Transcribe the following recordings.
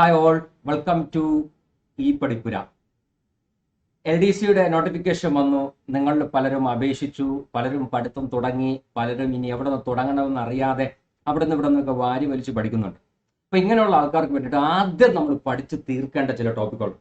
Hi all welcome to ഈ പഠിപ്പുര. L D സിയുടെ notification വന്നു. നിങ്ങൾ പലരും അപേക്ഷിച്ചു പലരും പഠിത്തം തുടങ്ങി പലരും ഇനി എവിടെ നിന്ന് തുടങ്ങണമെന്ന് അറിയാതെ അവിടെ നിന്ന് ഇവിടെ നിന്നൊക്കെ വാരി വലിച്ച് പഠിക്കുന്നുണ്ട്. അപ്പൊ ഇങ്ങനെയുള്ള ആൾക്കാർക്ക് വേണ്ടിയിട്ട് ആദ്യം നമ്മൾ പഠിച്ചു തീർക്കേണ്ട ചില ടോപ്പിക്കുകൾ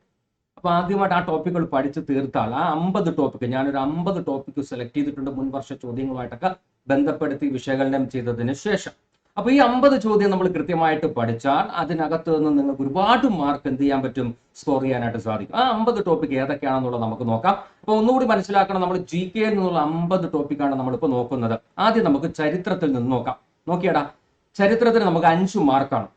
അപ്പൊ ആദ്യമായിട്ട് ആ ടോപ്പിക്കുകൾ പഠിച്ചു തീർത്താൽ ആ അമ്പത് ടോപ്പിക്ക് ഞാനൊരു അമ്പത് ടോപ്പിക്ക് സെലക്ട് ചെയ്തിട്ടുണ്ട് മുൻ വർഷ ചോദ്യങ്ങളുമായിട്ടൊക്കെ ബന്ധപ്പെടുത്തി വിശകലനം ചെയ്തതിന് ശേഷം. അപ്പൊ ഈ അമ്പത് ചോദ്യം നമ്മൾ കൃത്യമായിട്ട് പഠിച്ചാൽ അതിനകത്ത് നിന്ന് നിങ്ങൾക്ക് ഒരുപാട് മാർക്ക് എന്ത് ചെയ്യാൻ പറ്റും? സ്കോർ ചെയ്യാനായിട്ട് സാധിക്കും. ആ അമ്പത് ടോപ്പിക് ഏതൊക്കെയാണെന്നുള്ളത് നമുക്ക് നോക്കാം. അപ്പൊ ഒന്നുകൂടി മനസ്സിലാക്കണം നമ്മൾ ജി കെ എന്നുള്ള അമ്പത് ടോപ്പിക്കാണ് നമ്മളിപ്പോൾ നോക്കുന്നത്. ആദ്യം നമുക്ക് ചരിത്രത്തിൽ നിന്ന് നോക്കാം. നോക്കിയടാ ചരിത്രത്തിന് നമുക്ക് അഞ്ച് മാർക്കാണ്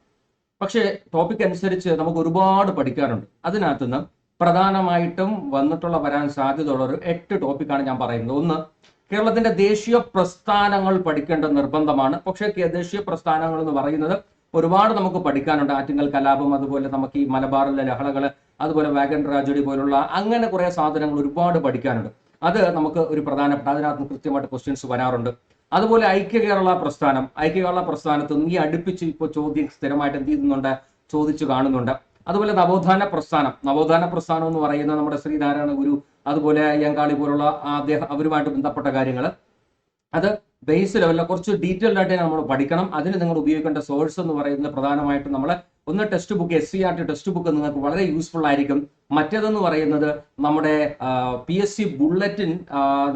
പക്ഷേ ടോപ്പിക് അനുസരിച്ച് നമുക്ക് ഒരുപാട് പഠിക്കാറുണ്ട് അതിനകത്തുനിന്ന് പ്രധാനമായിട്ടും വന്നിട്ടുള്ള വരാൻ സാധ്യതയുള്ള ഒരു എട്ട് ടോപ്പിക്കാണ് ഞാൻ പറയുന്നത്. ഒന്ന് കേരളത്തിന്റെ ദേശീയ പ്രസ്ഥാനങ്ങൾ പഠിക്കേണ്ട നിർബന്ധമാണ്. പക്ഷേ ദേശീയ പ്രസ്ഥാനങ്ങൾ എന്ന് പറയുന്നത് ഒരുപാട് നമുക്ക് പഠിക്കാനുണ്ട്. ആറ്റിങ്ങൽ കലാപം അതുപോലെ നമുക്ക് ഈ മലബാറിലെ ലഹളകൾ അതുപോലെ വാഗൻ ട്രാജഡി പോലുള്ള അങ്ങനെ കുറെ സാധനങ്ങൾ ഒരുപാട് പഠിക്കാനുണ്ട്. അത് നമുക്ക് ഒരു പ്രധാനപ്പെട്ട അതിനകത്ത് കൃത്യമായിട്ട് ക്വസ്റ്റ്യൻസ് വരാറുണ്ട്. അതുപോലെ ഐക്യ കേരള പ്രസ്ഥാനം. ഐക്യ കേരള പ്രസ്ഥാനത്ത് നീ അടുപ്പിച്ച് ഇപ്പോൾ ചോദ്യം സ്ഥിരമായിട്ട് എന്ത് ചെയ്യുന്നുണ്ട്? ചോദിച്ചു കാണുന്നുണ്ട്. അതുപോലെ നവോത്ഥാന പ്രസ്ഥാനം. നവോത്ഥാന പ്രസ്ഥാനം എന്ന് പറയുന്നത് നമ്മുടെ ശ്രീനാരായണ ഗുരു അതുപോലെ യങ്കാളി പോലുള്ള അദ്ദേഹം അവരുമായിട്ട് ബന്ധപ്പെട്ട കാര്യങ്ങൾ അത് ബേസ് ലെവലിൽ കുറച്ച് ഡീറ്റെയിൽഡ് ആയിട്ട് നമ്മൾ പഠിക്കണം. അതിന് നിങ്ങൾ ഉപയോഗിക്കേണ്ട സോഴ്സ് എന്ന് പറയുന്നത് പ്രധാനമായിട്ടും നമ്മൾ ഒന്ന് textbook S C R T textbook നിങ്ങൾക്ക് വളരെ യൂസ്ഫുൾ ആയിരിക്കും. മറ്റേതെന്ന് പറയുന്നത് നമ്മുടെ പി എസ് സി ബുള്ളറ്റിൻ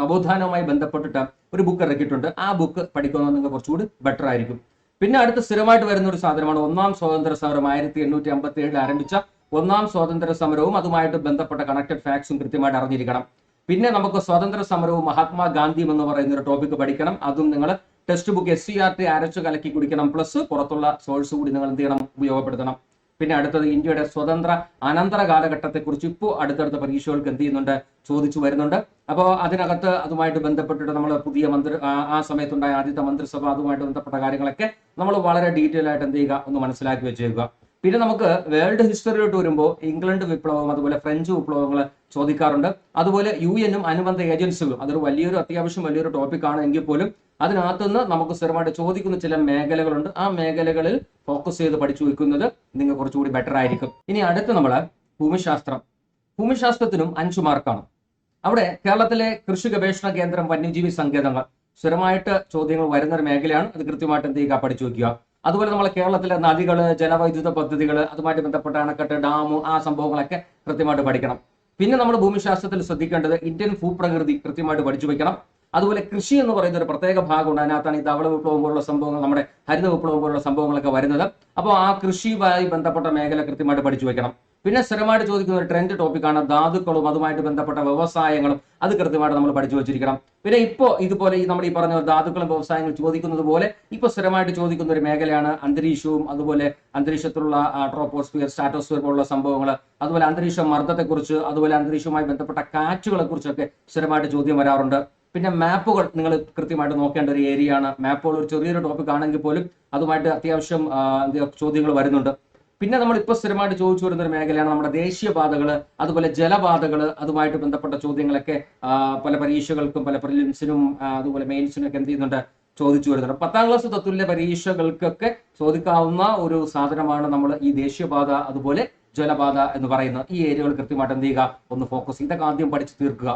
നവോത്ഥാനവുമായി ബന്ധപ്പെട്ടിട്ട് ഒരു ബുക്ക് ഇറക്കിയിട്ടുണ്ട്. ആ ബുക്ക് പഠിക്കുന്നത് നിങ്ങൾക്ക് കുറച്ചുകൂടി ബെറ്റർ ആയിരിക്കും. പിന്നെ അടുത്ത് സ്ഥിരമായിട്ട് വരുന്ന ഒരു സാധനമാണ് ഒന്നാം സ്വാതന്ത്ര്യ സമരം ആയിരത്തി എണ്ണൂറ്റി അമ്പത്തി ഏഴിൽ ആരംഭിച്ച ഒന്നാം സ്വാതന്ത്ര്യ സമരവും അതുമായിട്ട് ബന്ധപ്പെട്ട കണക്റ്റഡ് ഫാക്ട്സും കൃത്യമായിട്ട് അറിഞ്ഞിരിക്കണം. പിന്നെ നമുക്ക് സ്വാതന്ത്ര്യ സമരവും മഹാത്മാഗാന്ധിയും എന്ന് പറയുന്ന ഒരു ടോപ്പിക്ക് പഠിക്കണം. അതും നിങ്ങൾ textbook S C R T അരച്ചു കലക്കി കുടിക്കണം. പ്ലസ് പുറത്തുള്ള സോഴ്സ് കൂടി നിങ്ങൾ എന്ത് ചെയ്യണം? ഉപയോഗപ്പെടുത്തണം. പിന്നെ അടുത്തത് ഇന്ത്യയുടെ സ്വതന്ത്ര അനന്തര കാലഘട്ടത്തെക്കുറിച്ച് ഇപ്പോൾ അടുത്തടുത്ത പരീക്ഷകൾക്ക് എന്ത് ചെയ്യുന്നുണ്ട്? ചോദിച്ചു വരുന്നുണ്ട്. അപ്പോൾ അതിനകത്ത് അതുമായിട്ട് ബന്ധപ്പെട്ടിട്ട് നമ്മൾ പുതിയ മന്ത്രി ആ സമയത്തുണ്ടായ ആദ്യത്തെ മന്ത്രിസഭ അതുമായിട്ട് ബന്ധപ്പെട്ട കാര്യങ്ങളൊക്കെ നമ്മൾ വളരെ ഡീറ്റെയിൽ ആയിട്ട് എന്ത് ചെയ്യുക? ഒന്ന് മനസ്സിലാക്കി വെച്ചേക്കുക. പിന്നെ നമുക്ക് വേൾഡ് ഹിസ്റ്ററിയിലോട്ട് വരുമ്പോൾ ഇംഗ്ലണ്ട് വിപ്ലവം അതുപോലെ ഫ്രഞ്ച് വിപ്ലവങ്ങൾ ചോദിക്കാറുണ്ട്. അതുപോലെ യു എനും അനുബന്ധ ഏജൻസികളും അതൊരു വലിയൊരു അത്യാവശ്യം വലിയൊരു ടോപ്പിക്കാണ് എങ്കിൽ പോലും അതിനകത്തുനിന്ന് നമുക്ക് സ്ഥിരമായിട്ട് ചോദിക്കുന്ന ചില മേഖലകളുണ്ട്. ആ മേഖലകളിൽ ഫോക്കസ് ചെയ്ത് പഠിച്ചു വയ്ക്കുന്നത് നിങ്ങൾ കുറച്ചുകൂടി ബെറ്റർ ആയിരിക്കും. ഇനി അടുത്ത് നമ്മൾ ഭൂമിശാസ്ത്രം. ഭൂമിശാസ്ത്രത്തിനും അഞ്ചു മാർക്കാണ് അവിടെ കേരളത്തിലെ കൃഷി ഗവേഷണ കേന്ദ്രം വന്യജീവി സങ്കേതങ്ങൾ. സ്ഥിരമായിട്ട് ചോദ്യങ്ങൾ വരുന്ന ഒരു മേഖലയാണ്. അത് കൃത്യമായിട്ട് എന്ത് ചെയ്യുക? പഠിച്ചു വെക്കുക. അതുപോലെ നമ്മളെ കേരളത്തിലെ നദികൾ ജലവൈദ്യുത പദ്ധതികൾ അതുമായിട്ട് ബന്ധപ്പെട്ട അണക്കെട്ട് ഡാം ആ സംഭവങ്ങളൊക്കെ കൃത്യമായിട്ട് പഠിക്കണം. പിന്നെ നമ്മൾ ഭൂമിശാസ്ത്രത്തിൽ ശ്രദ്ധിക്കേണ്ടത് ഇന്ത്യൻ ഭൂപ്രകൃതി കൃത്യമായിട്ട് പഠിച്ചു വെക്കണം അതുപോലെ കൃഷി എന്ന് പറയുന്ന ഒരു പ്രത്യേക ഭാഗമുണ്ട്. അതിനകത്താണ് ഈ ധവള വിപ്ലവം പോലുള്ള സംഭവങ്ങൾ നമ്മുടെ ഹരിത വിപ്ലവം പോലുള്ള സംഭവങ്ങളൊക്കെ വരുന്നത്. അപ്പോൾ ആ കൃഷിയുമായി ബന്ധപ്പെട്ട മേഖല കൃത്യമായിട്ട് പഠിച്ചു വെക്കണം. പിന്നെ സ്ഥിരമായിട്ട് ചോദിക്കുന്ന ഒരു ട്രെൻഡ് ടോപ്പിക്കാണ് ധാതുക്കളും അതുമായിട്ട് ബന്ധപ്പെട്ട വ്യവസായങ്ങളും. അത് കൃത്യമായിട്ട് നമ്മൾ പഠിച്ചു വെച്ചിരിക്കണം. പിന്നെ ഇപ്പോൾ ഇതുപോലെ ഈ നമ്മൾ ഈ പറഞ്ഞ ധാതുക്കളും വ്യവസായങ്ങളും ചോദിക്കുന്നത് പോലെ ഇപ്പോൾ സ്ഥിരമായിട്ട് ചോദിക്കുന്ന ഒരു മേഖലയാണ് അന്തരീക്ഷവും അതുപോലെ അന്തരീക്ഷത്തിലുള്ള ട്രോപ്പോസ്ഫിയർ സ്റ്റാറ്റോസ്ഫിയർ പോലുള്ള സംഭവങ്ങൾ അതുപോലെ അന്തരീക്ഷ മർദ്ദത്തെക്കുറിച്ച് അതുപോലെ അന്തരീക്ഷവുമായി ബന്ധപ്പെട്ട കാറ്റുകളെക്കുറിച്ചൊക്കെ സ്ഥിരമായിട്ട് ചോദ്യം വരാറുണ്ട്. പിന്നെ മാപ്പുകൾ നിങ്ങൾ കൃത്യമായിട്ട് നോക്കേണ്ട ഒരു ഏരിയ ആണ് മാപ്പുകൾ ഒരു ചെറിയൊരു ടോപ്പിക് ആണെങ്കിൽ പോലും അതുമായിട്ട് അത്യാവശ്യം ചോദ്യങ്ങൾ വരുന്നുണ്ട്. പിന്നെ നമ്മൾ ഇപ്പോൾ സ്ഥിരമായിട്ട് ചോദിച്ചു വരുന്ന ഒരു മേഖലയാണ് നമ്മുടെ ദേശീയപാതകൾ അതുപോലെ ജലപാതകൾ അതുമായിട്ട് ബന്ധപ്പെട്ട ചോദ്യങ്ങളൊക്കെ പല പരീക്ഷകൾക്കും പല പ്രിലിംസിനും അതുപോലെ മെയിൻസിനും ഒക്കെ എന്ത് ചെയ്യുന്നുണ്ട്? ചോദിച്ചു വരുന്നുണ്ട്. പത്താം ക്ലാസ് തത്തുല്യ പരീക്ഷകൾക്കൊക്കെ ചോദിക്കാവുന്ന ഒരു സാധനമാണ് നമ്മൾ ഈ ദേശീയപാത അതുപോലെ ജലപാത എന്ന് പറയുന്നത്. ഈ ഏരിയകൾ കൃത്യമായിട്ട് എന്ത് ചെയ്യുക? ഒന്ന് ഫോക്കസ് ഇതൊക്കെ ആദ്യം പഠിച്ചു തീർക്കുക.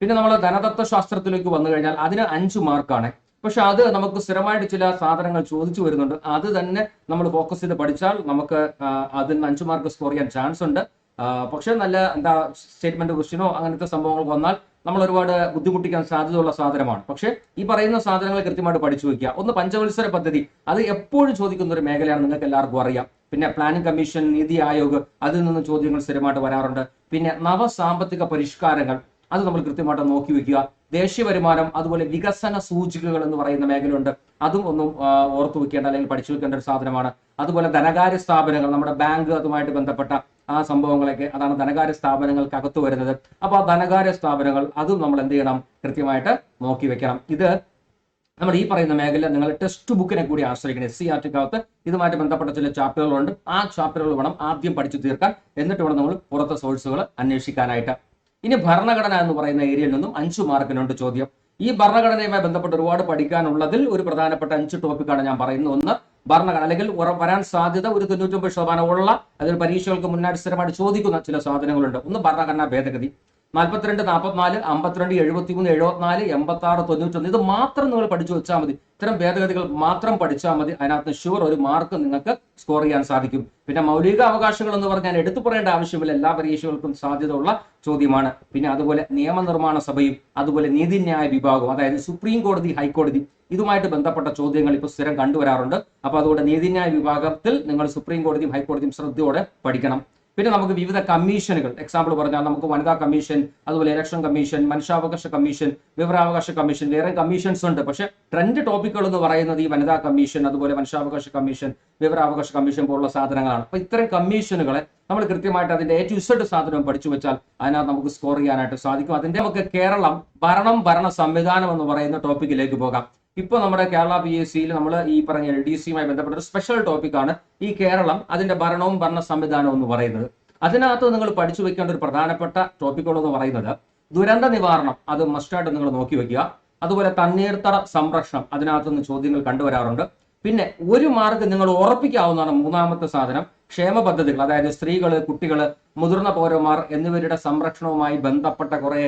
പിന്നെ നമ്മൾ ധനതത്വ ശാസ്ത്രത്തിലേക്ക് വന്നു കഴിഞ്ഞാൽ അതിന് അഞ്ച് മാർക്കാണ്. പക്ഷെ അത് നമുക്ക് സ്ഥിരമായിട്ട് ചില സാധനങ്ങൾ ചോദിച്ചു വരുന്നുണ്ട്. അത് തന്നെ നമ്മൾ ഫോക്കസ് ചെയ്ത് പഠിച്ചാൽ നമുക്ക് അതിൽ അതിന് അഞ്ച് മാർക്ക് സ്കോർ ചെയ്യാൻ ചാൻസ് ഉണ്ട്. പക്ഷെ നല്ല എന്താ സ്റ്റേറ്റ്മെന്റ് ക്വസ്റ്റ്യനോ അങ്ങനത്തെ സംഭവങ്ങൾ വന്നാൽ നമ്മൾ ഒരുപാട് ബുദ്ധിമുട്ടിക്കാൻ സാധ്യതയുള്ള സാധനമാണ്. പക്ഷെ ഈ പറയുന്ന സാധനങ്ങൾ കൃത്യമായിട്ട് പഠിച്ചു വയ്ക്കുക. ഒന്ന് പഞ്ചവത്സര പദ്ധതി. അത് എപ്പോഴും ചോദിക്കുന്ന ഒരു മേഖലയാണ് നിങ്ങൾക്ക് എല്ലാവർക്കും അറിയാം. പിന്നെ പ്ലാനിംഗ് കമ്മീഷൻ നീതി ആയോഗ് അതിൽ നിന്ന് ചോദ്യങ്ങൾ സ്ഥിരമായിട്ട് വരാറുണ്ട്. പിന്നെ നവ സാമ്പത്തിക പരിഷ്കാരങ്ങൾ. അത് നമ്മൾ കൃത്യമായിട്ട് നോക്കി വെക്കുക. ദേശീയ വരുമാനം അതുപോലെ വികസന സൂചികകൾ എന്ന് പറയുന്ന മേഖലയുണ്ട്. അതും ഒന്നും ഓർത്തു വെക്കേണ്ട അല്ലെങ്കിൽ പഠിച്ചു വെക്കേണ്ട ഒരു സാധനമാണ്. അതുപോലെ ധനകാര്യ സ്ഥാപനങ്ങൾ നമ്മുടെ ബാങ്ക് അതുമായിട്ട് ബന്ധപ്പെട്ട ആ സംഭവങ്ങളൊക്കെ അതാണ് ധനകാര്യ സ്ഥാപനങ്ങൾക്ക് അകത്ത് വരുന്നത്. അപ്പോൾ ആ ധനകാര്യ സ്ഥാപനങ്ങൾ അതും നമ്മൾ എന്ത് ചെയ്യണം? കൃത്യമായിട്ട് നോക്കി വെക്കണം. ഇത് നമ്മൾ ഈ പറയുന്ന മേഖല നിങ്ങൾ ടെക്സ്റ്റ് ബുക്കിനെ കൂടി ആശ്രയിക്കണം. എസ് സി ആർ ടിക്കകത്ത് ഇതുമായിട്ട് ബന്ധപ്പെട്ട ചില ചാപ്റ്ററുകളുണ്ട്. ആ ചാപ്റ്ററുകൾ വേണം ആദ്യം പഠിച്ചു തീർക്കാൻ. എന്നിട്ട് വേണം നമ്മൾ പുറത്തെ സോഴ്സുകൾ അന്വേഷിക്കാനായിട്ട്. ഇനി ഭരണഘടന എന്ന് പറയുന്ന ഏരിയയിൽ നിന്നും അഞ്ചു മാർക്കിനുണ്ട് ചോദ്യം. ഈ ഭരണഘടനയുമായി ബന്ധപ്പെട്ട് ഒരുപാട് പഠിക്കാനുള്ളതിൽ ഒരു പ്രധാനപ്പെട്ട അഞ്ച് ടോപ്പിക്കാണ് ഞാൻ പറയുന്നത്. ഒന്ന് ഭരണഘടന അല്ലെങ്കിൽ വരാൻ സാധ്യത ഒരു തൊണ്ണൂറ്റൊമ്പത് ശതമാനം ഉള്ള അതിൽ പരീക്ഷകൾക്ക് മുന്നാടി സ്ഥിരമായിട്ട് ചോദിക്കുന്ന ചില സാധനങ്ങളുണ്ട്. ഒന്ന് ഭരണഘടനാ ഭേദഗതി. നാൽപ്പത്തിരണ്ട് നാൽപ്പത്തിനാല് അമ്പത്തിരണ്ട് എഴുപത്തിമൂന്ന് എഴുപത്തിനാല് എൺപത്തി ആറ് തൊണ്ണൂറ്റൊന്ന്. ഇത് മാത്രം നിങ്ങൾ പഠിച്ചു വെച്ചാൽ മതി. ഇത്തരം ഭേദഗതികൾ മാത്രം പഠിച്ചാൽ മതി. അതിനകത്ത് ഷുവർ ഒരു മാർക്ക് നിങ്ങൾക്ക് സ്കോർ ചെയ്യാൻ സാധിക്കും. പിന്നെ മൗലിക അവകാശങ്ങൾ എന്ന് പറഞ്ഞാൽ എടുത്തു പറയേണ്ട ആവശ്യമില്ല. എല്ലാ പരീക്ഷകൾക്കും സാധ്യതയുള്ള ചോദ്യമാണ്. പിന്നെ അതുപോലെ നിയമനിർമ്മാണ സഭയും അതുപോലെ നീതിന്യായ വിഭാഗവും അതായത് സുപ്രീം കോടതി ഹൈക്കോടതി ഇതുമായിട്ട് ബന്ധപ്പെട്ട ചോദ്യങ്ങൾ ഇപ്പോൾ സ്ഥിരം കണ്ടുവരാറുണ്ട്. അപ്പോൾ അതുകൊണ്ട് നീതിന്യായ വിഭാഗത്തിൽ നിങ്ങൾ സുപ്രീം കോടതിയും ഹൈക്കോടതിയും ശ്രദ്ധയോടെ പഠിക്കണം. പിന്നെ നമുക്ക് വിവിധ കമ്മീഷനുകൾ. എക്സാമ്പിൾ പറഞ്ഞാൽ നമുക്ക് വനിതാ കമ്മീഷൻ അതുപോലെ ഇലക്ഷൻ കമ്മീഷൻ മനുഷ്യാവകാശ കമ്മീഷൻ വിവരാവകാശ കമ്മീഷൻ വേറെ കമ്മീഷൻസ് ഉണ്ട്. പക്ഷേ ട്രെൻഡ് ടോപ്പിക്കുകൾ എന്ന് പറയുന്നത് ഈ വനിതാ കമ്മീഷൻ അതുപോലെ മനുഷ്യാവകാശ കമ്മീഷൻ വിവരാവകാശ കമ്മീഷൻ പോലുള്ള സാധനങ്ങളാണ്. അപ്പൊ ഇത്തരം കമ്മീഷനുകളെ നമ്മൾ കൃത്യമായിട്ട് അതിന്റെ എ ടു ഇസഡ് സാധനം പഠിച്ചു വെച്ചാൽ അതിനകത്ത് നമുക്ക് സ്കോർ ചെയ്യാനായിട്ട് സാധിക്കും. അതിന്റെ നമുക്ക് കേരളം ഭരണം ഭരണ സംവിധാനം എന്ന് പറയുന്ന ടോപ്പിക്കിലേക്ക് പോകാം. ഇപ്പോൾ നമ്മുടെ കേരള പി എസ് സിയിൽ നമ്മൾ ഈ പറഞ്ഞ എൽ ഡി സിയുമായി ബന്ധപ്പെട്ട ഒരു സ്പെഷ്യൽ ടോപ്പിക്കാണ് ഈ കേരളം അതിന്റെ ഭരണവും ഭരണ സംവിധാനവും എന്ന് പറയുന്നത്. അതിനകത്ത് നിങ്ങൾ പഠിച്ചു വെക്കേണ്ട ഒരു പ്രധാനപ്പെട്ട ടോപ്പിക്കുകൾ എന്ന് പറയുന്നത് ദുരന്ത നിവാരണം. അത് മസ്റ്റായിട്ട് നിങ്ങൾ നോക്കി വെക്കുക. അതുപോലെ തണ്ണീർത്തട സംരക്ഷണം. അതിനകത്ത് നിന്ന് ചോദ്യങ്ങൾ കണ്ടുവരാറുണ്ട്. പിന്നെ ഒരു മാർക്ക് നിങ്ങൾ ഉറപ്പിക്കാവുന്നതാണ് മൂന്നാമത്തെ സാധനം. ക്ഷേമ പദ്ധതികൾ അതായത് സ്ത്രീകൾ കുട്ടികൾ മുതിർന്ന പൗരന്മാർ എന്നിവരുടെ സംരക്ഷണവുമായി ബന്ധപ്പെട്ട കുറെ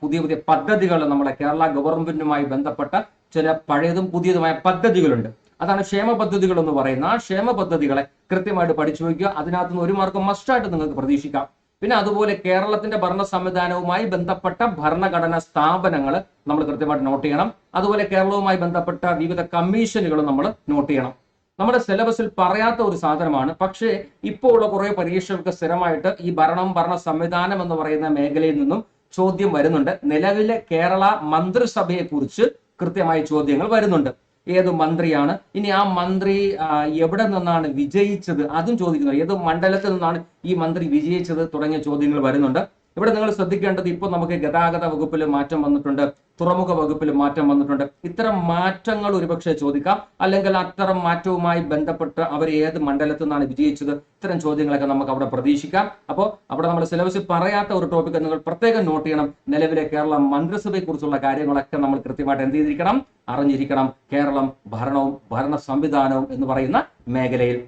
പുതിയ പുതിയ പദ്ധതികൾ നമ്മുടെ കേരള ഗവൺമെന്റുമായി ബന്ധപ്പെട്ട ചില പഴയതും പുതിയതുമായ പദ്ധതികളുണ്ട്. അതാണ് ക്ഷേമ പദ്ധതികൾ എന്ന് പറയുന്ന ആ ക്ഷേമ പദ്ധതികളെ കൃത്യമായിട്ട് പഠിച്ചു വയ്ക്കുക. അതിനകത്ത് നിന്ന് ഒരു മാർക്ക് മസ്റ്റായിട്ട് നിങ്ങൾക്ക് പ്രതീക്ഷിക്കാം. പിന്നെ അതുപോലെ കേരളത്തിന്റെ ഭരണ സംവിധാനവുമായി ബന്ധപ്പെട്ട ഭരണഘടനാ സ്ഥാപനങ്ങൾ നമ്മൾ കൃത്യമായിട്ട് നോട്ട് ചെയ്യണം. അതുപോലെ കേരളവുമായി ബന്ധപ്പെട്ട വിവിധ കമ്മീഷനുകൾ നമ്മൾ നോട്ട് ചെയ്യണം. നമ്മുടെ സിലബസിൽ പറയാത്ത ഒരു സാധനമാണ്. പക്ഷേ ഇപ്പോൾ ഉള്ള കുറെ പരീക്ഷകൾക്ക് സ്ഥിരമായിട്ട് ഈ ഭരണം ഭരണ സംവിധാനം എന്ന് പറയുന്ന മേഖലയിൽ നിന്നും ചോദ്യം വരുന്നുണ്ട്. നിലവിലെ കേരള മന്ത്രിസഭയെ കുറിച്ച് കൃത്യമായ ചോദ്യങ്ങൾ വരുന്നുണ്ട്. ഏത് മന്ത്രിയാണ്? ഇനി ആ മന്ത്രി എവിടെ നിന്നാണ് വിജയിച്ചത്? അതും ചോദിക്കുന്നു. ഏത് മണ്ഡലത്തിൽ നിന്നാണ് ഈ മന്ത്രി വിജയിച്ചത് തുടങ്ങിയ ചോദ്യങ്ങൾ വരുന്നുണ്ട്. ഇവിടെ നിങ്ങൾ ശ്രദ്ധിക്കേണ്ടത് ഇപ്പോൾ നമുക്ക് ഗതാഗത വകുപ്പിൽ മാറ്റം വന്നിട്ടുണ്ട് തുറമുഖ വകുപ്പിൽ മാറ്റം വന്നിട്ടുണ്ട്. ഇത്തരം മാറ്റങ്ങൾ ഒരുപക്ഷെ ചോദിക്കാം. അല്ലെങ്കിൽ അത്തരം മാറ്റവുമായി ബന്ധപ്പെട്ട് അവർ ഏത് മണ്ഡലത്തിൽ നിന്നാണ് വിജയിച്ചത്? ഇത്തരം ചോദ്യങ്ങളൊക്കെ നമുക്ക് അവിടെ പ്രതീക്ഷിക്കാം. അപ്പോൾ അവിടെ നമ്മൾ സിലബസിൽ പറയാത്ത ഒരു ടോപ്പിക് നിങ്ങൾ പ്രത്യേകം നോട്ട് ചെയ്യണം. നിലവിലെ കേരള മന്ത്രിസഭയെ കുറിച്ചുള്ള കാര്യങ്ങളൊക്കെ നമ്മൾ കൃത്യമായിട്ട് എന്ത് ചെയ്തിരിക്കണം? അറിഞ്ഞിരിക്കണം. കേരളം ഭരണവും ഭരണ സംവിധാനവും എന്ന് പറയുന്ന മേഖലയിൽ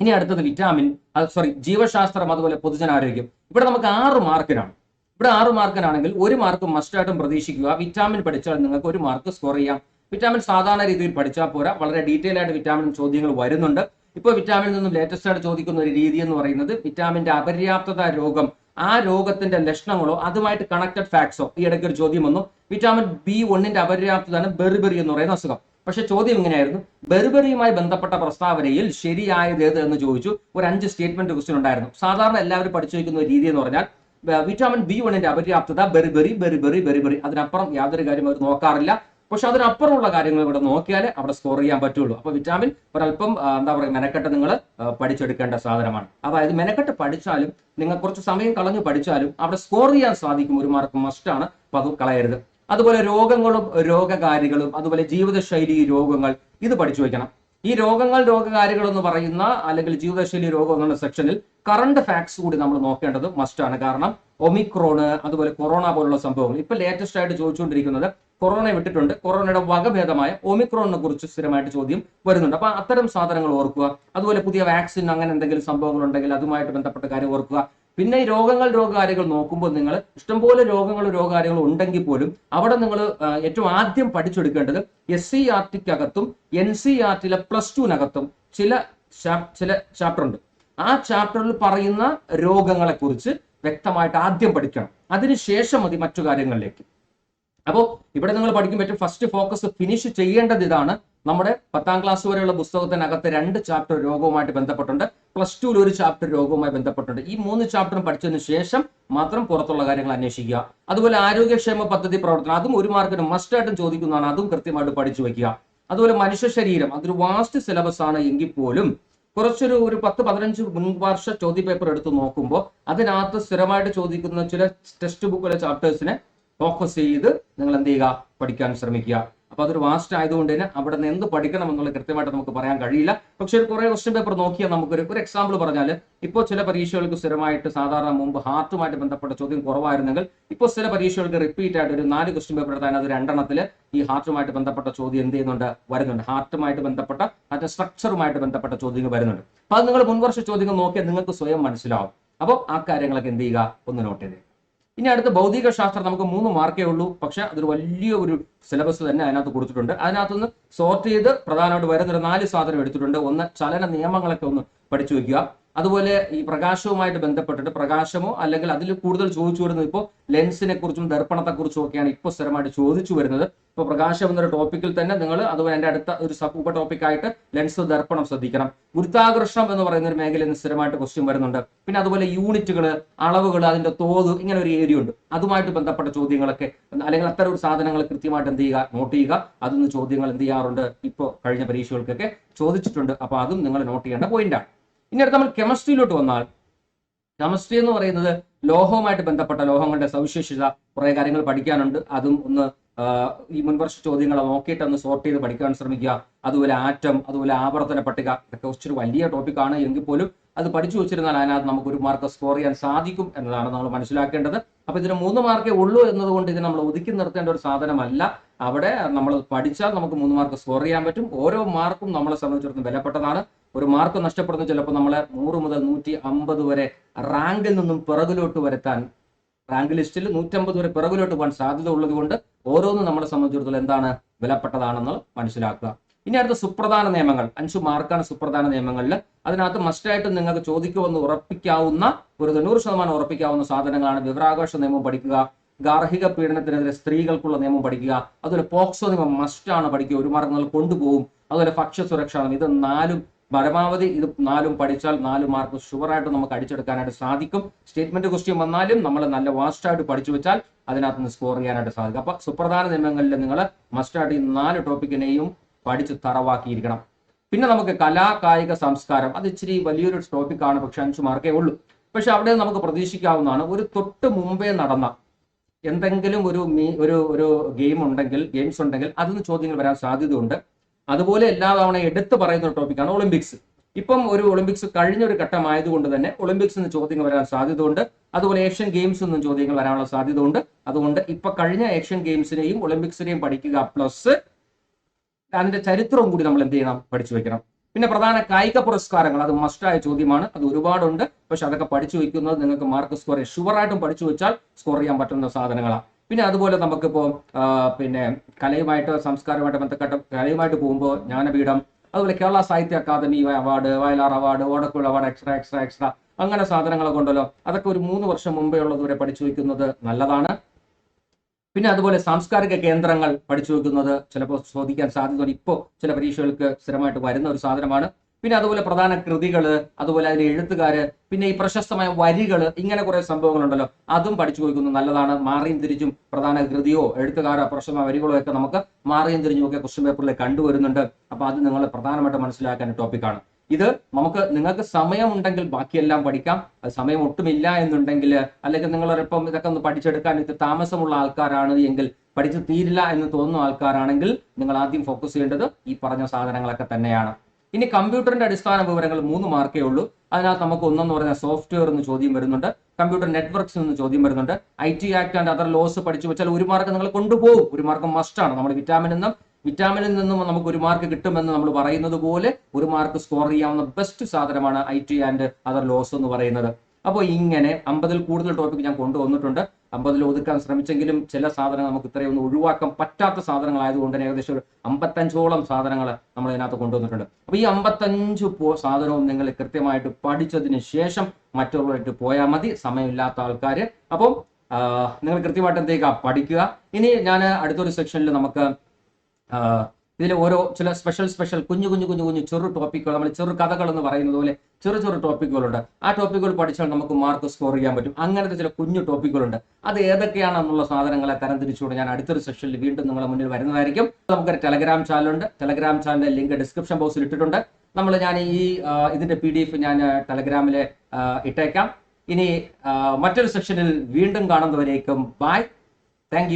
ഇനി അടുത്തത് വിറ്റാമിൻ സോറി ജീവശാസ്ത്രം അതുപോലെ പൊതുജനാരോഗ്യം. ഇവിടെ നമുക്ക് ആറ് മാർക്കിനാണ്. ഇവിടെ ആറ് മാർക്കിനാണെങ്കിൽ ഒരു മാർക്ക് മസ്റ്റായിട്ടും പ്രതീക്ഷിക്കുക. വിറ്റാമിൻ പഠിച്ചാൽ നിങ്ങൾക്ക് ഒരു മാർക്ക് സ്കോർ ചെയ്യാം. വിറ്റാമിൻ സാധാരണ രീതിയിൽ പഠിച്ചാൽ പോരാ. വളരെ ഡീറ്റെയിൽ ആയിട്ട് വിറ്റാമിൻ ചോദ്യങ്ങൾ വരുന്നുണ്ട്. ഇപ്പോൾ വിറ്റാമിനിൽ നിന്നും ലേറ്റസ്റ്റ് ആയിട്ട് ചോദിക്കുന്ന ഒരു രീതി എന്ന് പറയുന്നത് വിറ്റാമിന്റെ അപര്യാപ്തത രോഗം ആ രോഗത്തിന്റെ ലക്ഷണങ്ങളോ അതുമായിട്ട് കണക്റ്റഡ് ഫാക്ട്സോ ഈ ഇടയ്ക്ക് ഒരു ചോദ്യം വന്നു. വിറ്റാമിൻ ബി ഒന്നിന്റെ അപര്യാപ്തതാണ് ബെറിബെറി എന്ന് പറയുന്ന അസുഖം. പക്ഷെ ചോദ്യം ഇങ്ങനെയായിരുന്നു. ബെർബറിയുമായി ബന്ധപ്പെട്ട പ്രസ്താവനയിൽ ശരിയായത് ഏത് എന്ന് ചോദിച്ചു. ഒരു അഞ്ച് സ്റ്റേറ്റ്മെന്റ് ക്വസ്റ്റ്യൻ ഉണ്ടായിരുന്നു. സാധാരണ എല്ലാവരും പഠിച്ചു വയ്ക്കുന്ന രീതി എന്ന് പറഞ്ഞാൽ വിറ്റാമിൻ ബി വണ്ണിന്റെ അപര്യാപ്തത ബെർബെറി ബെർബെറി ബെർബെറി. അതിനപ്പുറം യാതൊരു കാര്യം അവർ നോക്കാറില്ല. പക്ഷെ അതിനപ്പുറമുള്ള കാര്യങ്ങൾ ഇവിടെ നോക്കിയാൽ അവിടെ സ്കോർ ചെയ്യാൻ പറ്റുള്ളൂ. അപ്പൊ വിറ്റാമിൻ ഒരല്പം എന്താ പറയുക മെനക്കെട്ട് നിങ്ങൾ പഠിച്ചെടുക്കേണ്ട സാധനമാണ്. അതായത് മെനക്കെട്ട് പഠിച്ചാലും നിങ്ങൾ കുറച്ച് സമയം കളഞ്ഞു പഠിച്ചാലും അവിടെ സ്കോർ ചെയ്യാൻ സാധിക്കും ഒരു മാർക്ക് മസ്റ്റാണ് അപ്പൊ അത് കളയരുത്. അതുപോലെ രോഗങ്ങളും രോഗകാരികളും അതുപോലെ ജീവിതശൈലി രോഗങ്ങൾ ഇത് പഠിച്ചു വയ്ക്കണം. ഈ രോഗങ്ങൾ രോഗകാരികൾ എന്ന് പറയുന്ന അല്ലെങ്കിൽ ജീവിതശൈലി രോഗങ്ങൾ സെക്ഷനിൽ കറണ്ട് ഫാക്ട്സ് കൂടി നമ്മൾ നോക്കേണ്ടത് മസ്റ്റാണ് കാരണം ഒമിക്രോണ് അതുപോലെ കൊറോണ പോലുള്ള സംഭവങ്ങൾ. ഇപ്പൊ ലേറ്റസ്റ്റ് ആയിട്ട് ചോദിച്ചുകൊണ്ടിരിക്കുന്നത് കൊറോണ വിട്ടിട്ടുണ്ട്. കൊറോണയുടെ വകഭേദമായ ഒമിക്രോണിനെ കുറിച്ച് സ്ഥിരമായിട്ട് ചോദ്യം വരുന്നുണ്ട്. അപ്പൊ അത്തരം സാധനങ്ങൾ ഓർക്കുക. അതുപോലെ പുതിയ വാക്സിൻ അങ്ങനെ എന്തെങ്കിലും സംഭവങ്ങൾ ഉണ്ടെങ്കിൽ അതുമായിട്ട് ബന്ധപ്പെട്ട കാര്യം ഓർക്കുക. പിന്നെ ഈ രോഗങ്ങൾ രോഗകാരികൾ നോക്കുമ്പോൾ നിങ്ങൾ ഇഷ്ടംപോലെ രോഗങ്ങൾ രോഗകാരികൾ ഉണ്ടെങ്കിൽ പോലും അവിടെ നിങ്ങൾ ഏറ്റവും ആദ്യം പഠിച്ചെടുക്കേണ്ടത് എസ് സി ആർ ടിക്കകത്തും എൻ സി ആർ ടിയിലെ പ്ലസ് ടുവിനകത്തും ചില ചില ചാപ്റ്റർ ഉണ്ട്. ആ ചാപ്റ്ററിൽ പറയുന്ന രോഗങ്ങളെ കുറിച്ച് വ്യക്തമായിട്ട് ആദ്യം പഠിക്കണം. അതിനുശേഷം മതി മറ്റു കാര്യങ്ങളിലേക്ക്. അപ്പോൾ ഇവിടെ നിങ്ങൾ പഠിക്കുമ്പോൾ ഫസ്റ്റ് ഫോക്കസ് ഫിനിഷ് ചെയ്യേണ്ടത് ഇതാണ് നമ്മുടെ പത്താം ക്ലാസ് വരെയുള്ള പുസ്തകത്തിനകത്ത് രണ്ട് ചാപ്റ്റർ രോഗവുമായിട്ട് ബന്ധപ്പെട്ടുണ്ട്. പ്ലസ് ടുവിൽ ഒരു ചാപ്റ്റർ രോഗവുമായി ബന്ധപ്പെട്ടുണ്ട്. ഈ മൂന്ന് ചാപ്റ്ററും പഠിച്ചതിന് ശേഷം മാത്രം പുറത്തുള്ള കാര്യങ്ങൾ അന്വേഷിക്കുക. അതുപോലെ ആരോഗ്യക്ഷേമ പദ്ധതി പ്രവർത്തനം അതും ഒരു മാർക്കിന് മസ്റ്റ് ആയിട്ടും ചോദിക്കുന്നതാണ്. അതും കൃത്യമായിട്ട് പഠിച്ചു വെക്കുക. അതുപോലെ മനുഷ്യ ശരീരം അതൊരു വാസ്റ്റ് സിലബസ് ആണ് എങ്കിൽ പോലും കുറച്ചൊരു ഒരു പത്ത് പതിനഞ്ച് മുൻവർഷ ചോദ്യ പേപ്പർ എടുത്ത് നോക്കുമ്പോൾ അതിനകത്ത് സ്ഥിരമായിട്ട് ചോദിക്കുന്ന ചില ടെക്സ്റ്റ് ബുക്കിലെ ചാപ്റ്റേഴ്സിനെ ഫോക്കസ് ചെയ്ത് നിങ്ങൾ എന്ത് ചെയ്യുക? പഠിക്കാൻ ശ്രമിക്കുക. അപ്പോൾ അതൊരു വാസ്റ്റ് ആയതുകൊണ്ട് തന്നെ അവിടെ നിന്ന് എന്ത് പഠിക്കണം എന്നുള്ളത് കൃത്യമായിട്ട് നമുക്ക് പറയാൻ കഴിയില്ല. പക്ഷെ ഒരു കുറേ ക്വസ്റ്റ്യൻ പേപ്പർ നോക്കിയാൽ നമുക്കൊരു ഒരു എക്സാമ്പിൾ പറഞ്ഞാൽ ഇപ്പോൾ ചില പരീക്ഷകൾക്ക് സ്ഥിരമായിട്ട് സാധാരണ മുമ്പ് ഹാർട്ടുമായിട്ട് ബന്ധപ്പെട്ട ചോദ്യം കുറവായിരുന്നെങ്കിൽ ഇപ്പോൾ ചില പരീക്ഷകൾക്ക് റിപ്പീറ്റ് ആയിട്ട് ഒരു നാല് ക്വസ്റ്റ്യൻ പേപ്പർ എടുത്താൽ അത് രണ്ടെണ്ണത്തിൽ ഈ ഹാർട്ടുമായിട്ട് ബന്ധപ്പെട്ട ചോദ്യം എന്ത് ചെയ്യുന്നുണ്ട്? വരുന്നുണ്ട്. ഹാർട്ടുമായിട്ട് ബന്ധപ്പെട്ട അതിന്റെ സ്ട്രക്ചറുമായിട്ട് ബന്ധപ്പെട്ട ചോദ്യങ്ങൾ വരുന്നുണ്ട്. അപ്പോൾ അത് നിങ്ങൾ മുൻവർഷ ചോദ്യങ്ങൾ നോക്കിയാൽ നിങ്ങൾക്ക് സ്വയം മനസ്സിലാവും. അപ്പോൾ ആ കാര്യങ്ങളൊക്കെ എന്ത് ചെയ്യുക? ഒന്ന് നോട്ട് ചെയ്തേ. ഇനി അടുത്ത ഭൗതിക ശാസ്ത്രം നമുക്ക് മൂന്ന് മാർക്കേ ഉള്ളൂ. പക്ഷെ അതൊരു വലിയ ഒരു സിലബസ് തന്നെ അതിനകത്ത് കൊടുത്തിട്ടുണ്ട്. അതിനകത്തുനിന്ന് സോർട്ട് ചെയ്ത് പ്രധാനമായിട്ട് വരുന്ന ഒരു നാല് സാധനം എടുത്തിട്ടുണ്ട്. ഒന്ന് ചലന നിയമങ്ങളൊക്കെ ഒന്ന് പഠിച്ചു വെക്കുക. അതുപോലെ ഈ പ്രകാശവുമായിട്ട് ബന്ധപ്പെട്ടിട്ട് പ്രകാശമോ അല്ലെങ്കിൽ അതിൽ കൂടുതൽ ചോദിച്ചു വരുന്നത് ഇപ്പോൾ ലെൻസിനെ കുറിച്ചും ദർപ്പണത്തെക്കുറിച്ചും ഒക്കെയാണ് ഇപ്പോൾ സ്ഥിരമായിട്ട് ചോദിച്ചു വരുന്നത്. ഇപ്പോൾ പ്രകാശം എന്നൊരു ടോപ്പിക്കിൽ തന്നെ നിങ്ങൾ അതുപോലെ എന്റെ അടുത്ത ഒരു സബ് ഉപ ടോപ്പിക്കായിട്ട് ലെൻസ് ദർപ്പണം ശ്രദ്ധിക്കണം. ഗുരുത്വാകർഷണം എന്ന് പറയുന്ന ഒരു മേഖലയിൽ നിന്ന് സ്ഥിരമായിട്ട് ക്വസ്റ്റ്യൻ വരുന്നുണ്ട്. പിന്നെ അതുപോലെ യൂണിറ്റുകൾ അളവുകൾ അതിന്റെ തോത് ഇങ്ങനെ ഒരു ഏരിയ ഉണ്ട്. അതുമായിട്ട് ബന്ധപ്പെട്ട ചോദ്യങ്ങളൊക്കെ അല്ലെങ്കിൽ അത്തരം ഒരു സാധനങ്ങൾ കൃത്യമായിട്ട് എന്ത് ചെയ്യുക? നോട്ട് ചെയ്യുക. അതൊന്ന് ചോദ്യങ്ങൾ എന്ത് ചെയ്യാറുണ്ട്? ഇപ്പോൾ കഴിഞ്ഞ പരീക്ഷകൾക്കൊക്കെ ചോദിച്ചിട്ടുണ്ട്. അപ്പോൾ അതും നിങ്ങൾ നോട്ട് ചെയ്യേണ്ട പോയിന്റാണ് ഇനി അടുത്ത് നമ്മൾ കെമിസ്ട്രിയിലോട്ട് വന്നാൽ കെമിസ്ട്രി എന്ന് പറയുന്നത് ലോഹവുമായിട്ട് ബന്ധപ്പെട്ട ലോഹങ്ങളുടെ സവിശേഷത കുറേ കാര്യങ്ങൾ പഠിക്കാനുണ്ട്. അതും ഒന്ന് ഈ മുൻവർഷ ചോദ്യങ്ങൾ നോക്കിയിട്ട് ഒന്ന് സോർട്ട് ചെയ്ത് പഠിക്കാൻ ശ്രമിക്കുക. അതുപോലെ ആറ്റം അതുപോലെ ആവർത്തന പട്ടിക ഇതൊക്കെ കുറച്ചൊരു വലിയ ടോപ്പിക്കാണ് എങ്കിൽ പോലും അത് പഠിച്ചു വെച്ചിരുന്നാൽ അതിനകത്ത് നമുക്ക് ഒരു മാർക്ക് സ്കോർ ചെയ്യാൻ സാധിക്കും എന്നതാണ് നമ്മൾ മനസ്സിലാക്കേണ്ടത്. അപ്പൊ ഇതിന് മൂന്ന് മാർക്കേ ഉള്ളൂ എന്നതുകൊണ്ട് ഇത് നമ്മൾ ഒതുക്കി നിർത്തേണ്ട ഒരു സാധനമല്ല. അവിടെ നമ്മൾ പഠിച്ചാൽ നമുക്ക് മൂന്ന് മാർക്ക് സ്കോർ ചെയ്യാൻ പറ്റും. ഓരോ മാർക്കും നമ്മളെ സംബന്ധിച്ചിടത്തോളം വിലപ്പെട്ടതാണ്. ഒരു മാർക്ക് നഷ്ടപ്പെടുന്ന. ചിലപ്പോൾ നമ്മളെ നൂറ് മുതൽ നൂറ്റി അമ്പത് വരെ റാങ്കിൽ നിന്നും പിറകിലോട്ട് വരുത്താൻ റാങ്ക് ലിസ്റ്റിൽ നൂറ്റമ്പത് വരെ പിറകിലോട്ട് പോകാൻ സാധ്യത ഉള്ളത് കൊണ്ട് ഓരോന്നും നമ്മളെ സംബന്ധിച്ചിടത്തോളം എന്താണ് വിലപ്പെട്ടതാണെന്ന് മനസ്സിലാക്കുക. ഇനി അടുത്ത സുപ്രധാന നിയമങ്ങൾ. അഞ്ചു മാർക്കാണ് സുപ്രധാന നിയമങ്ങളിൽ. അതിനകത്ത് മസ്റ്റായിട്ട് നിങ്ങൾക്ക് ചോദിക്കുമെന്ന് ഉറപ്പിക്കാവുന്ന ഒരു തൊണ്ണൂറ് ശതമാനം ഉറപ്പിക്കാവുന്ന സാധനങ്ങളാണ് വിവരാകാശ നിയമം പഠിക്കുക ഗാർഹിക പീഡനത്തിനെതിരെ സ്ത്രീകൾക്കുള്ള നിയമം പഠിക്കുക അതുപോലെ പോക്സോ നിയമം മസ്റ്റാണ് പഠിക്കുക. ഒരു മാർക്ക് നിങ്ങൾ കൊണ്ടുപോകും. അതുപോലെ ഭക്ഷ്യ സുരക്ഷ ഇത് നാലും പരമാവധി ഇത് നാലും പഠിച്ചാൽ നാല് മാർക്ക് ഷുവറായിട്ട് നമുക്ക് അടിച്ചെടുക്കാനായിട്ട് സാധിക്കും. സ്റ്റേറ്റ്മെന്റ് ക്വസ്റ്റ്യൻ വന്നാലും നമ്മൾ നല്ല വാസ്റ്റായിട്ട് പഠിച്ചു വെച്ചാൽ അതിനകത്ത് നിന്ന് സ്കോർ ചെയ്യാനായിട്ട് സാധിക്കും. അപ്പൊ സുപ്രധാന നിയമങ്ങളിൽ നിങ്ങൾ മസ്റ്റായിട്ട് ഈ നാല് ടോപ്പിക്കിനെയും പഠിച്ച് തറവാക്കിയിരിക്കണം. പിന്നെ നമുക്ക് കലാ കായിക സംസ്കാരം അത് ഇച്ചിരി വലിയൊരു ടോപ്പിക്കാണ് പക്ഷെ അഞ്ച് മാർക്കേ ഉള്ളൂ. പക്ഷെ അവിടെ നമുക്ക് പ്രതീക്ഷിക്കാവുന്നതാണ് ഒരു തൊട്ട് മുമ്പേ നടന്ന എന്തെങ്കിലും ഒരു മീ ഒരു ഒരു ഗെയിം ഉണ്ടെങ്കിൽ ഗെയിംസ് ഉണ്ടെങ്കിൽ അതിന് ചോദ്യങ്ങൾ വരാൻ സാധ്യതയുണ്ട്. അതുപോലെ എല്ലാ തവണ എടുത്തു പറയുന്ന ഒരു ടോപ്പിക്കാണ് ഒളിമ്പിക്സ് ഇപ്പം ഒരു ഒളിമ്പിക്സ് കഴിഞ്ഞ ഒരു ഘട്ടമായതുകൊണ്ട് തന്നെ ഒളിമ്പിക്സ് നിന്ന് ചോദ്യങ്ങൾ വരാൻ സാധ്യത ഉണ്ട് അതുപോലെ ഏഷ്യൻ ഗെയിംസ് നിന്നും ചോദ്യങ്ങൾ വരാനുള്ള സാധ്യത ഉണ്ട് അതുകൊണ്ട് ഇപ്പൊ കഴിഞ്ഞ ഏഷ്യൻ ഗെയിംസിനെയും ഒളിമ്പിക്സിനെയും പഠിക്കുക പ്ലസ് അതിന്റെ ചരിത്രവും കൂടി നമ്മൾ എന്ത് ചെയ്യണം? പഠിച്ചു വെക്കണം. പിന്നെ പ്രധാന കായിക പുരസ്കാരങ്ങൾ അത് മസ്റ്റായ ചോദ്യമാണ്. അത് ഒരുപാടുണ്ട്. പക്ഷെ അതൊക്കെ പഠിച്ചു വെക്കുന്നത് നിങ്ങൾക്ക് മാർക്ക് സ്കോർ ഷുവറായിട്ടും പഠിച്ചു വെച്ചാൽ സ്കോർ ചെയ്യാൻ പറ്റുന്ന സാധനങ്ങളാണ്. പിന്നെ അതുപോലെ നമുക്കിപ്പോൾ പിന്നെ കലയുമായിട്ട് സംസ്കാരവുമായിട്ട് ബന്ധപ്പെട്ട കലയുമായിട്ട് പോകുമ്പോൾ ജ്ഞാനപീഠം അതുപോലെ Kerala Sahitya Akademi award Vayalar award Odakkuzhal award extra extra extra അങ്ങനെ സാധനങ്ങളൊക്കെ ഉണ്ടല്ലോ അതൊക്കെ ഒരു മൂന്ന് വർഷം മുമ്പേ ഉള്ളതുവരെ പഠിച്ചു വയ്ക്കുന്നത് നല്ലതാണ്. പിന്നെ അതുപോലെ സാംസ്കാരിക കേന്ദ്രങ്ങൾ പഠിച്ചു വെക്കുന്നത് ചിലപ്പോൾ ചോദിക്കാൻ സാധ്യതയുണ്ട്. ഇപ്പോൾ ചില പരീക്ഷകൾക്ക് സ്ഥിരമായിട്ട് വരുന്ന ഒരു സാധനമാണ് പിന്നെ അതുപോലെ പ്രധാന കൃതികൾ അതുപോലെ അതിലെ എഴുത്തുകാര് പിന്നെ ഈ പ്രശസ്തമായ വരികൾ ഇങ്ങനെ കുറെ സംഭവങ്ങളുണ്ടല്ലോ. അതും പഠിച്ചു കൊടുക്കുന്നു നല്ലതാണ്. മാറിയും തിരിച്ചും പ്രധാന കൃതിയോ എഴുത്തുകാരോ പ്രശസ്തമായ വരികളോ ഒക്കെ നമുക്ക് മാറിയും തിരിഞ്ഞും ഒക്കെ ക്വസ്റ്റ്യൻ പേപ്പറിൽ കണ്ടുവരുന്നുണ്ട്. അപ്പൊ അത് നിങ്ങൾ പ്രധാനമായിട്ട് മനസ്സിലാക്കാൻ ടോപ്പിക്കാണ് ഇത് നമുക്ക് നിങ്ങൾക്ക് സമയമുണ്ടെങ്കിൽ ബാക്കിയെല്ലാം പഠിക്കാം. സമയം ഒട്ടുമില്ല എന്നുണ്ടെങ്കിൽ അല്ലെങ്കിൽ നിങ്ങൾ ഒരപ്പം ഇതൊക്കെ ഒന്ന് പഠിച്ചെടുക്കാൻ ഇത് താമസമുള്ള ആൾക്കാരാണ് എങ്കിൽ പഠിച്ചു തീരില്ല എന്ന് തോന്നുന്ന ആൾക്കാരാണെങ്കിൽ നിങ്ങൾ ആദ്യം ഫോക്കസ് ചെയ്യേണ്ടത് ഈ പറഞ്ഞ സാധനങ്ങളൊക്കെ തന്നെയാണ്. ഇനി കമ്പ്യൂട്ടറിന്റെ അടിസ്ഥാന വിവരങ്ങൾ മൂന്ന് മാർക്കേ ഉള്ളൂ. അതിനകത്ത് നമുക്ക് ഒന്നെന്ന് പറഞ്ഞാൽ സോഫ്റ്റ്വെയർ എന്ന് ചോദ്യം വരുന്നുണ്ട്. കമ്പ്യൂട്ടർ നെറ്റ്വർക്ക്സ് എന്ന് ചോദ്യം വരുന്നുണ്ട്. I T act and other laws പഠിച്ചു വെച്ചാൽ ഒരു മാർക്ക് നിങ്ങൾ കൊണ്ടുപോകും. ഒരു മാർക്ക് മസ്റ്റാണ് നമ്മൾ വിറ്റാമിൻ നിന്നും വിറ്റാമിനിൽ നിന്നും നമുക്ക് ഒരു മാർക്ക് കിട്ടുമെന്ന് നമ്മൾ പറയുന്നത് പോലെ ഒരു മാർക്ക് സ്കോർ ചെയ്യാവുന്ന ബെസ്റ്റ് സാധനമാണ് I T and other laws എന്ന് പറയുന്നത്. അപ്പോൾ ഇങ്ങനെ അമ്പതിൽ കൂടുതൽ ടോപ്പിക് ഞാൻ കൊണ്ടുവന്നിട്ടുണ്ട്. അമ്പതിൽ ഒതുക്കാൻ ശ്രമിച്ചെങ്കിലും ചില സാധനങ്ങൾ നമുക്ക് ഇത്രയൊന്നും ഒഴിവാക്കാൻ പറ്റാത്ത സാധനങ്ങളായതുകൊണ്ട് തന്നെ ഏകദേശം ഒരു അമ്പത്തഞ്ചോളം സാധനങ്ങൾ നമ്മൾ ഇതിനകത്ത് കൊണ്ടുവന്നിട്ടുണ്ട്. അപ്പോൾ ഈ അമ്പത്തഞ്ച് പോ സാധനവും നിങ്ങൾ കൃത്യമായിട്ട് പഠിച്ചതിന് ശേഷം മറ്റുള്ളവരായിട്ട് പോയാൽ മതി. സമയമില്ലാത്ത ആൾക്കാർ. അപ്പം നിങ്ങൾ കൃത്യമായിട്ട് എന്തേക്കാ പഠിക്കുക. ഇനി ഞാൻ അടുത്തൊരു സെക്ഷനിൽ നമുക്ക് ഇതിൽ ഓരോ ചില സ്പെഷ്യൽ സ്പെഷ്യൽ കുഞ്ഞു കുഞ്ഞു കുഞ്ഞു കുഞ്ഞു ചെറു ടോപ്പിക്കുകൾ നമ്മൾ ചെറു കഥകൾ എന്ന് പറയുന്നത് പോലെ ചെറു ചെറു ടോപ്പിക്കുകളുണ്ട് ആ ടോപ്പിക്കുകൾ പഠിച്ചാൽ നമുക്ക് മാർക്ക് സ്കോർ ചെയ്യാൻ പറ്റും. അങ്ങനത്തെ ചില കുഞ്ഞു ടോപ്പിക്കുകളുണ്ട് അത് ഏതൊക്കെയാണെന്നുള്ള സാധനങ്ങളെ തരംതിരിച്ചുകൊണ്ട് ഞാൻ അടുത്തൊരു സെഷനിൽ വീണ്ടും നിങ്ങളുടെ മുന്നിൽ വരുന്നതായിരിക്കും. നമുക്കൊരു ടെലഗ്രാം ചാനലുണ്ട് ടെലഗ്രാം ചാനലിന്റെ ലിങ്ക് ഡിസ്ക്രിപ്ഷൻ ബോക്സിൽ ഇട്ടിട്ടുണ്ട്. നമ്മൾ ഞാൻ ഈ ഇതിന്റെ പി ഡി എഫ് ഞാൻ ടെലഗ്രാമിൽ ഇട്ടേക്കാം. ഇനി മറ്റൊരു സെക്ഷനിൽ വീണ്ടും കാണുന്നവരേക്കും ബൈ താങ്ക്